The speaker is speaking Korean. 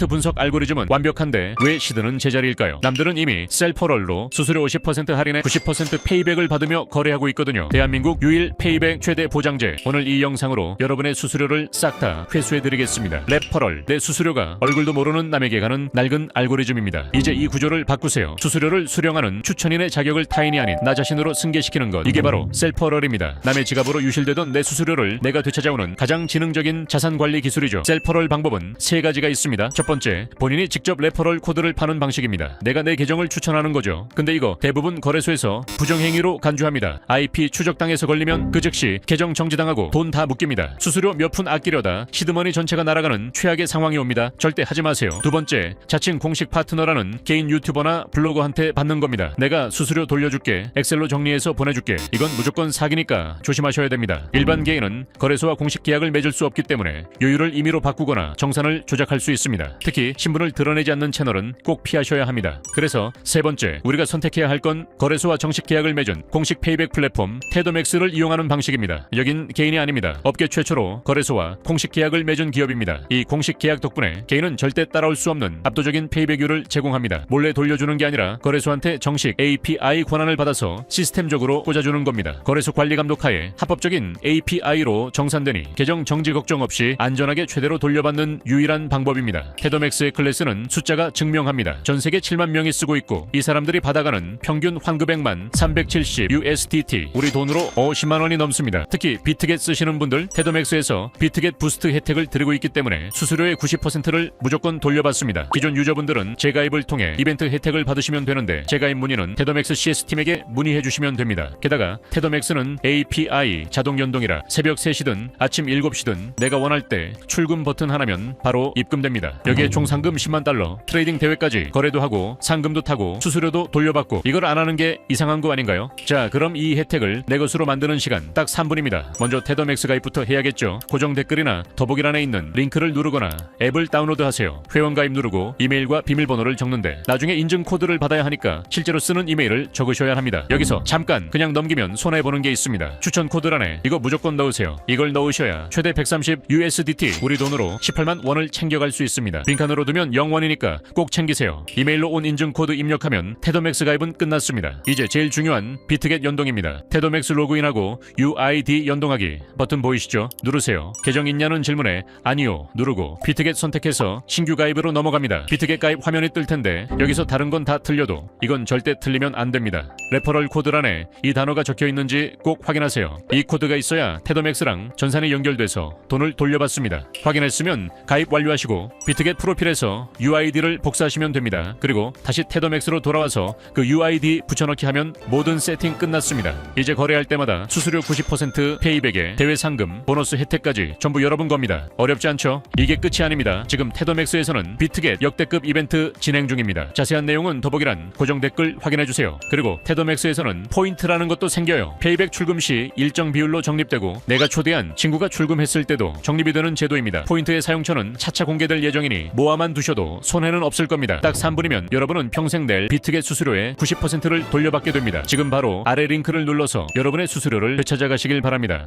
차트 분석 알고리즘은 완벽한데 왜 시드는 제자리일까요? 남들은 이미 셀퍼럴로 수수료 50% 할인에 90% 페이백을 받으며 거래하고 있거든요. 대한민국 유일 페이백 최대 보장제. 오늘 이 영상으로 여러분의 수수료를 싹 다 회수해드리겠습니다. 랩퍼럴 내 수수료가 얼굴도 모르는 남에게 가는 낡은 알고리즘입니다. 이제 이 구조를 바꾸세요. 수수료를 수령하는 추천인의 자격을 타인이 아닌 나 자신으로 승계시키는 것. 이게 바로 셀퍼럴입니다. 남의 지갑으로 유실되던 내 수수료를 내가 되찾아오는 가장 지능적인 자산 관리 기술이죠. 셀퍼럴 방법은 세 가지가 있습니다. 첫 번째, 본인이 직접 레퍼럴 코드를 파는 방식입니다. 내가 내 계정을 추천하는 거죠. 근데 이거 대부분 거래소에서 부정행위로 간주합니다. IP 추적당해서 걸리면 그 즉시 계정 정지당하고 돈 다 묶입니다. 수수료 몇 푼 아끼려다 시드머니 전체가 날아가는 최악의 상황이 옵니다. 절대 하지 마세요. 두 번째, 자칭 공식 파트너라는 개인 유튜버나 블로거한테 받는 겁니다. 내가 수수료 돌려줄게. 엑셀로 정리해서 보내줄게. 이건 무조건 사기니까 조심하셔야 됩니다. 일반 개인은 거래소와 공식 계약을 맺을 수 없기 때문에 요율을 임의로 바꾸거나 정산을 조작할 수 있습니다. 특히 신분을 드러내지 않는 채널은 꼭 피하셔야 합니다. 그래서 세 번째, 우리가 선택해야 할 건 거래소와 정식 계약을 맺은 공식 페이백 플랫폼 테더맥스를 이용하는 방식입니다. 여긴 개인이 아닙니다. 업계 최초로 거래소와 공식 계약을 맺은 기업입니다. 이 공식 계약 덕분에 개인은 절대 따라올 수 없는 압도적인 페이백율을 제공합니다. 몰래 돌려주는 게 아니라 거래소한테 정식 API 권한을 받아서 시스템적으로 꽂아주는 겁니다. 거래소 관리 감독하에 합법적인 API로 정산되니 계정 정지 걱정 없이 안전하게 최대로 돌려받는 유일한 방법입니다. 테더맥스의 클래스는 숫자가 증명합니다. 전 세계 7만 명이 쓰고 있고 이 사람들이 받아가는 평균 환급액만 370 USDT 우리 돈으로 50만 원이 넘습니다. 특히 비트겟 쓰시는 분들 테더맥스에서 비트겟 부스트 혜택을 드리고 있기 때문에 수수료의 90%를 무조건 돌려받습니다. 기존 유저분들은 재가입을 통해 이벤트 혜택을 받으시면 되는데 재가입 문의는 테더맥스 CS팀에게 문의해 주시면 됩니다. 게다가 테더맥스는 API 자동 연동이라 새벽 3시든 아침 7시든 내가 원할 때 출금 버튼 하나면 바로 입금됩니다. 여기 에총 상금 10만 달러, 트레이딩 대회까지 거래도 하고 상금도 타고 수수료도 돌려받고 이걸 안 하는 게 이상한 거 아닌가요? 자, 그럼 이 혜택을 내 것으로 만드는 시간 딱 3분입니다. 먼저 테더맥스 가입부터 해야겠죠. 고정 댓글이나 더보기란에 있는 링크를 누르거나 앱을 다운로드 하세요. 회원 가입 누르고 이메일과 비밀번호를 적는데 나중에 인증 코드를 받아야 하니까 실제로 쓰는 이메일을 적으셔야 합니다. 여기서 잠깐 그냥 넘기면 손해 보는 게 있습니다. 추천 코드란에 이거 무조건 넣으세요. 이걸 넣으셔야 최대 130 USDT 우리 돈으로 18만 원을 챙겨갈 수 있습니다. 빈칸으로 두면 0원이니까 꼭 챙기세요. 이메일로 온 인증 코드 입력하면 테더맥스 가입은 끝났습니다. 이제 제일 중요한 비트겟 연동입니다. 테더맥스 로그인하고 UID 연동하기 버튼 보이시죠? 누르세요. 계정 있냐는 질문에 아니요 누르고 비트겟 선택해서 신규 가입으로 넘어갑니다. 비트겟 가입 화면이 뜰 텐데 여기서 다른 건 다 틀려도 이건 절대 틀리면 안 됩니다. 레퍼럴 코드란에 이 단어가 적혀 있는지 꼭 확인하세요. 이 코드가 있어야 테더맥스랑 전산이 연결돼서 돈을 돌려받습니다. 확인했으면 가입 완료하시고 비트겟 프로필에서 UID를 복사하시면 됩니다. 그리고 다시 테더맥스로 돌아와서 그 UID 붙여넣기 하면 모든 세팅 끝났습니다. 이제 거래할 때마다 수수료 90% 페이백에 대회 상금, 보너스 혜택까지 전부 여러분 겁니다. 어렵지 않죠? 이게 끝이 아닙니다. 지금 테더맥스에서는 비트겟 역대급 이벤트 진행 중입니다. 자세한 내용은 더보기란 고정 댓글 확인해 주세요. 그리고 테더맥스에서는 포인트라는 것도 생겨요. 페이백 출금 시 일정 비율로 적립되고 내가 초대한 친구가 출금했을 때도 적립이 되는 제도입니다. 포인트의 사용처는 차차 공개될 예정이 니 모아만 두셔도 손해는 없을 겁니다. 딱 3분이면 여러분은 평생 낼 비트겟 수수료의 90%를 돌려받게 됩니다. 지금 바로 아래 링크를 눌러서 여러분의 수수료를 되찾아 가시길 바랍니다.